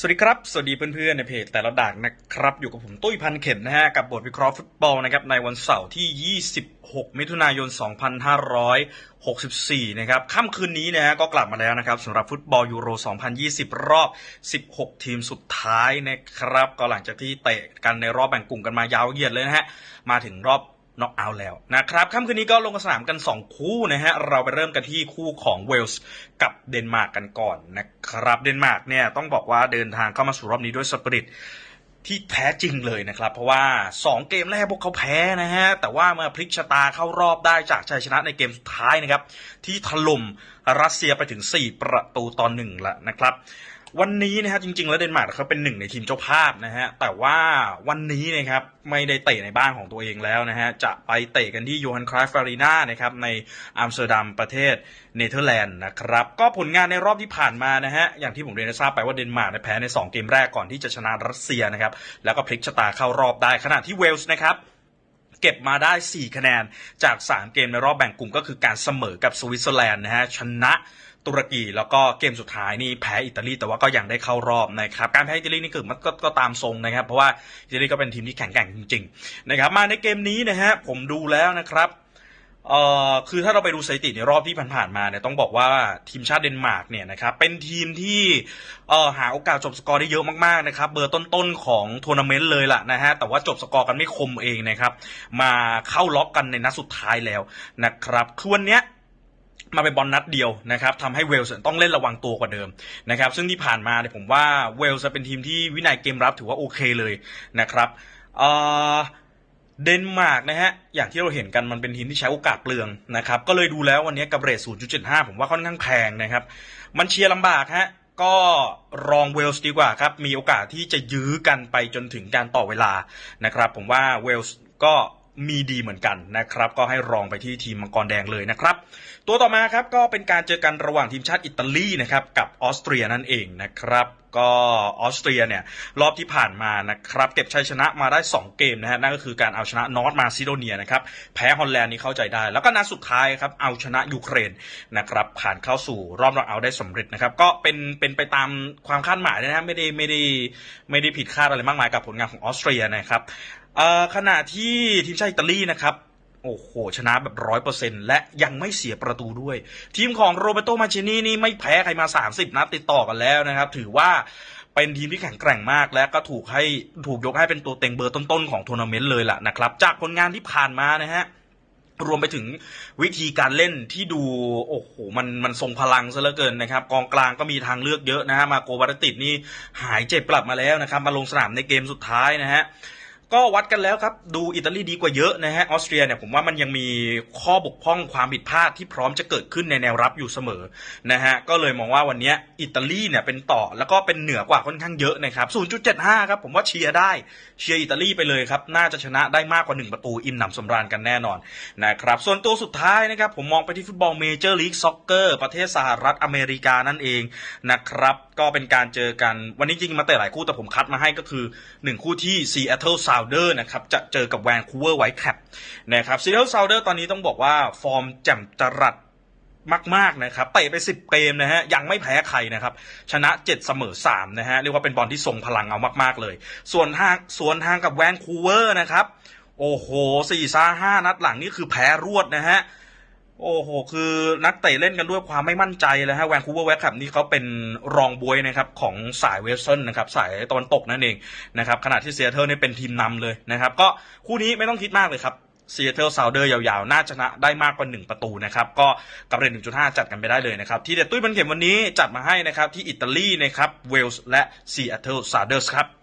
สวัสดีครับ สวัสดีเพื่อนๆในเพจแต่ละด่านนะครับ อยู่กับผมตุ้ยพันเข็มนะฮะ กับบทวิเคราะห์ฟุตบอลนะครับในวันเสาร์ที่ 26 มิถุนายน 2564 นะครับค่ำคืนนี้นะฮะก็กลับมาแล้วนะครับสำหรับฟุตบอลยูโร 2020 รอบ 16 ทีมสุดท้ายนะครับ ก็หลังจากที่เตะกันในรอบแบ่งกลุ่มกันมายาวเหยียดเลยนะฮะ มาถึงรอบ น็อกเอาท์แล้วนะครับค่ำคืนนี้ก็ลงสนามกัน 2 คู่นะฮะ เราไปเริ่มกันที่คู่ของเวลส์กับเดนมาร์กกันก่อนนะครับเดนมาร์กเนี่ยต้องบอกว่าเดินทางเข้ามาสู่รอบนี้ด้วยสปิริตที่แท้จริงเลยนะครับ เพราะว่า 2 เกมแรกพวกเขาแพ้นะฮะ แต่ว่าเมื่อพลิกชะตาเข้ารอบได้จากชัยชนะในเกมสุดท้ายนะครับ ที่ถล่มรัสเซียไปถึง 4 ประตูต่อหนึ่งละนะครับ วันนี้นะฮะจริงๆ แล้วเดนมาร์กเขาเป็นหนึ่งในทีมเจ้าภาพนะฮะแต่ว่าวันนี้นะครับไม่ได้เตะในบ้านของตัวเองแล้วนะฮะจะไปเตะกันที่ยูฮันคราฟฟารีนานะครับในอัมสเตอร์ดัมประเทศเนเธอร์แลนด์นะครับก็ผลงานในรอบที่ผ่านมานะฮะอย่างที่ผมเรียนให้ทราบไปว่าเดนมาร์กแพ้ใน 2 เกมแรกก่อนที่จะชนะรัสเซียนะครับแล้วก็พลิกชะตาเข้ารอบได้ขณะที่เวลส์นะครับเก็บมาได้ 4 คะแนนจาก 3 เกมในรอบแบ่งกลุ่มก็คือการเสมอกับสวิตเซอร์แลนด์นะฮะชนะ ตุรกีแล้วก็เกมสุดท้ายนี่แพ้อิตาลีแต่ว่าก็ยังได้เข้ารอบนะครับการแพ้อิตาลีนี่คือมันก็ก็ตามทรงนะครับ เพราะว่าอิตาลีก็เป็นทีมที่แข็งแกร่งจริงๆนะครับมาในเกมนี้นะฮะผมดูแล้วนะครับเอ่อคือถ้าเราไปดูสถิติในรอบที่ผ่านๆมาเนี่ยต้องบอกว่าทีมชาติเดนมาร์กเนี่ยนะครับเป็นทีมที่เอ่อหาโอกาสจบสกอร์ได้เยอะมากๆนะครับเบอร์ต้นๆของทัวร์นาเมนต์เลยล่ะนะฮะแต่ว่าจบสกอร์กันไม่คมเองนะครับมาเข้าล็อกกันในนัดสุดท้ายแล้วนะครับคือวันเนี้ย มาเป็นบอลนัดเดียวนะครับทำให้เวลส์ต้องเล่นระวังตัวกว่าเดิมนะครับซึ่งที่ผ่านมาเนี่ยผมว่าเวลส์จะเป็นทีมที่วินัยเกมรับถือว่าโอเคเลยนะครับเอ่อเดนมาร์กนะฮะอย่างที่เราเห็นกันมันเป็นทีมที่ใช้โอกาสเปลืองนะครับก็เลยดูแล้ววันนี้กับเรท0.75 ผมว่าค่อนข้างแพงนะครับมันเชียร์ลำบากฮะก็รองเวลส์ดีกว่าครับมีโอกาสที่จะยื้อกันไปจนถึงการต่อเวลานะครับผมว่าเวลส์ก็ มีดีเหมือนกันนะครับ ก็ให้รองไปที่ทีมมังกรแดงเลยนะครับ ตัวต่อมาครับก็เป็นการเจอกันระหว่างทีมชาติอิตาลีนะครับกับออสเตรียนั่นเองนะครับก็ออสเตรียเนี่ยรอบที่ผ่านมานะครับเก็บชัยชนะมาได้ 2 เกมนะฮะนั่นก็คือการเอาชนะนอร์ทมาซิโดเนียนะครับแพ้ฮอลแลนด์นี่เข้าใจได้ แล้วก็นัดสุดท้ายครับเอาชนะยูเครนนะครับผ่านเข้าสู่รอบน็อกเอาได้สำเร็จนะครับก็เป็นเป็นไปตามความคาดหมายนะฮะไม่ได้ไม่ได้ไม่ได้ผิดคาดอะไรมากมายกับผลงานของออสเตรียนะครับขณะที่ทีมชาติอิตาลีนะครับ โอ้โห ชนะแบบร้อยเปอร์เซ็นและยังไม่เสียประตูด้วย ทีมของโรเบโตมาเชนี่นี่ไม่แพ้ใครมา 30 นัดติดต่อกันแล้วนะครับ ถือว่าเป็นทีมที่แข็งแกร่งมากและก็ถูกให้ถูกยกให้เป็นตัวเต็งเบอร์ต้นๆของทัวร์นาเมนต์เลยล่ะนะครับ จากผลงานที่ผ่านมานะฮะรวมไปถึงวิธีการเล่นที่ดูโอ้โหมันมันทรงพลังซะเหลือเกินนะครับ กองกลางก็มีทางเลือกเยอะนะฮะมาโกวาตติดนี่หายเจ็บกลับมาแล้วนะครับ มาลงสนามในเกมสุดท้ายนะฮะ ก็วัดกันแล้วครับ ดูอิตาลีดีกว่าเยอะนะฮะออสเตรียเนี่ยผมว่ามันยังมีข้อบกพร่องความผิดพลาดที่พร้อมจะเกิดขึ้นในแนวรับอยู่เสมอนะฮะก็เลยมองว่าวันนี้อิตาลีเนี่ยเป็นต่อแล้วก็เป็นเหนือกว่าค่อนข้างเยอะนะครับ 0.75 ครับผมว่าเชียร์ได้เชียร์อิตาลีไปเลยครับ น่าจะชนะได้มากกว่า 1 ประตูอิ่มหนำสำราญกันแน่นอนนะครับส่วนตัวสุดท้ายนะครับผมมองไปที่ฟุตบอลเมเจอร์ลีกซ็อกเกอร์ประเทศสหรัฐอเมริกานั่นเองนะครับก็เป็นการเจอกันวันนี้จริงมาแต่หลายคู่แต่ผมคัดมาให้ก็คือ 1 คู่ที่าวเดอร์นะครับจะเจอกับแวนคูเวอร์ไวท์แคปนะครับซีเรียลซาวเดอร์ตอนนี้ต้องบอกว่าฟอร์มแจ่มจรัสมากๆนะครับเตะไป 10 เกมนะฮะยังไม่แพ้ใครนะครับ ชนะ 7 เสมอ 3 นะฮะเรียกว่าเป็นบอลที่ทรงพลังเอามากๆเลย ส่วนทางส่วนทางกับแวนคูเวอร์นะครับ โอ้โหสี่ซาห้านัดหลังนี่คือแพ้รวดนะฮะ โอ้โห คือนักเตะเล่นกันด้วยความไม่มั่นใจเลยฮะแวนคูเวอร์แวคแคปนี่เขาเป็นรองบวยนะครับของสายเวสเทิร์นนะครับสายตะวันตกนั่นเองนะครับขณะที่เซียเทอร์เนี่ยเป็นทีมนำเลยนะครับ ก็คู่นี้ไม่ต้องคิดมากเลยครับเซีแอตเทิลซาวเดอร์ยาวๆ น่าชนะได้มากกว่า 1 ประตูนะครับ ก็กับเรท1.5 จัดกันไปได้เลยนะครับ ที่เด็ดตุ้ยบันเข็มวันนี้จัดมาให้นะครับที่อิตาลีนะครับเวลส์และเซีแอตเทิลซาวเดอร์สครับ